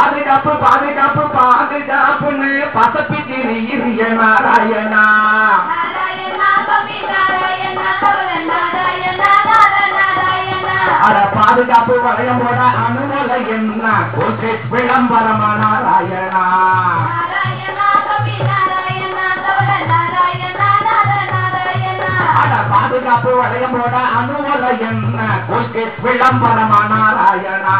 பாதுகாப்பு பாதுகாப்பு பாதுகாப்புன்னு பசப்பிக்கு நீரிய நாராயணா. அட பாதுகாப்பு வளையம் போட அனுமலை என்ன? கொள்கை விளம்பரமா நாராயணா? பாதுகாப்பு வளையம் போட அனுமலை என்ன? கொள்கை விளம்பரமா நாராயணா?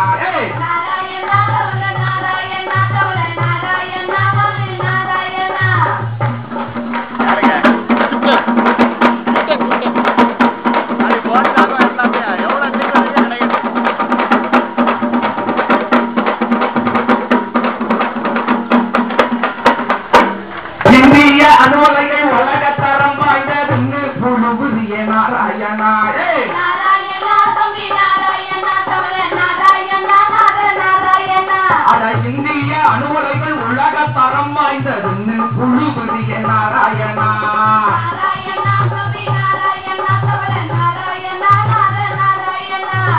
இந்திய அணுவலைகள் உலக தரம் வாய்ந்ததுன்னு நாராயணா.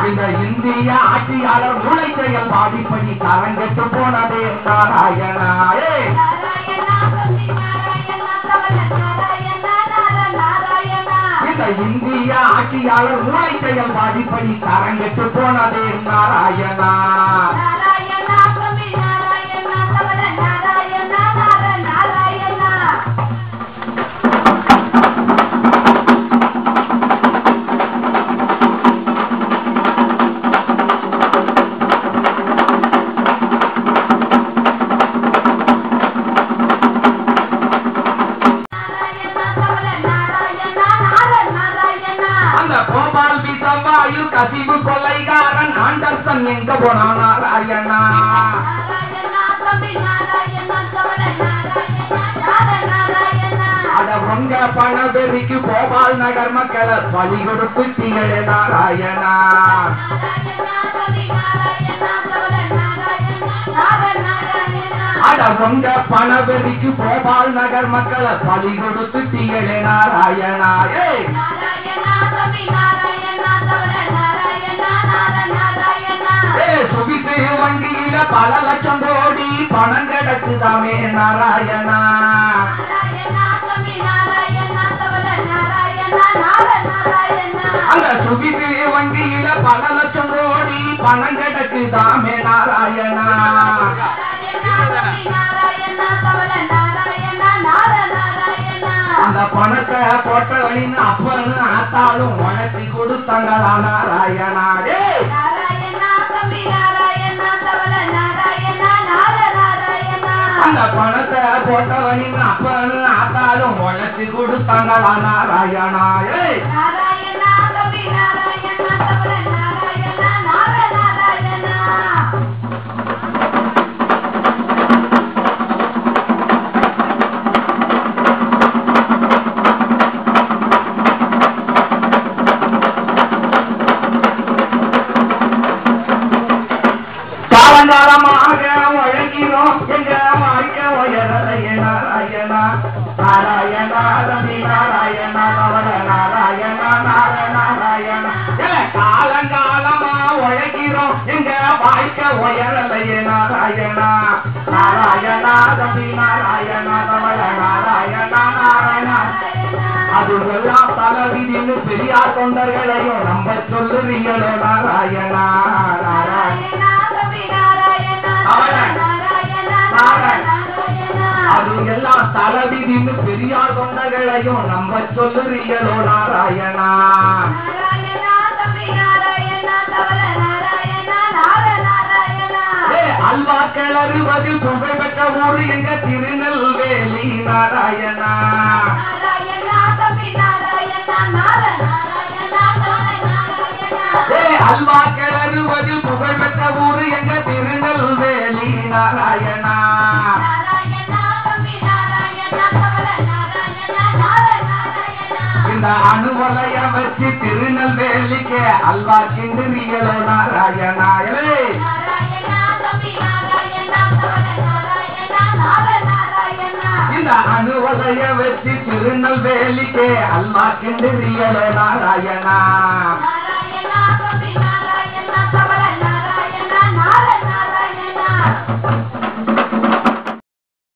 இந்த இந்திய ஆட்சியாளர் மூளை செயல் பாதிப்படி கரங்கெட்டு போனதே நாராயணா. இந்திய ஆட்சியாளர் மூளை செயல் பாதிப்படி கரங்கெட்டு போனதே நாராயணா. அந்த கோபால் விசவாயு கசிவு கொலைகாரன் ஆண்டர்சன் எங்க போனா நாராயணா அட உங்க பணவெறிக்கு கோபால் நகர் மக்களை பலி கொடுத்து திகழ நாராயணா. அட உங்க பணவெறிக்கு கோபால் நகர் மக்களை பலி கொடுத்து திகழ நாராயணா. ஏய் சுகித்து வங்கியில பல லட்சம் கோடி பணம் கிடக்குதாமே நாராயணா. அந்த சுகித்து வங்கியில பல லட்சம் கோடி பணம் கிடக்குதாமே நாராயணா. அந்த பணத்தை போட்டவனின் அப்பன்னு ஆத்தாலும் உனக்கு கொடுத்தாங்களா நாராயணா டேய் அந்த பணத்தை போட்டவனின் அப்பன்னு ஆத்தாலும் உனக்கு கொடுத்தாங்களா நாராயணா காலங்காலமா உழைக்கிறோம் எங்க வாழ்க்கை உயரலைய நாராயணா நாராயணா ரவி நாராயணா கவல நாராயணா நாராயணா. அதுவெல்லாம் தலவிதின்னு பெரியார் தொண்டர்களையும் நம்ப சொல்லுவீங்களோ எல்லாம் தலவிதின்னு பெரியார் தொண்டர்களையும் நம்ப சொல்லுறீங்களோ நாராயணா. ஏ, அல்வா கிளறுவது புகழ்பெற்ற ஊர் எங்க? திருநெல்வேலி நாராயணா. ஏ, அல்வா கிளறுவது புகழ்பெற்ற ஊர் எங்க? திருநெல்வேலி நாராயணா. இந்த அணுவலைய வச்சு திருநெல்வேலிக்கு அல்வா கிண்டுறீங்களோ நாராயணா இந்த அணுவலைய வச்சு திருநெல்வேலிக்கு அல்வா கிண்டுறீங்களோ நாராயணா.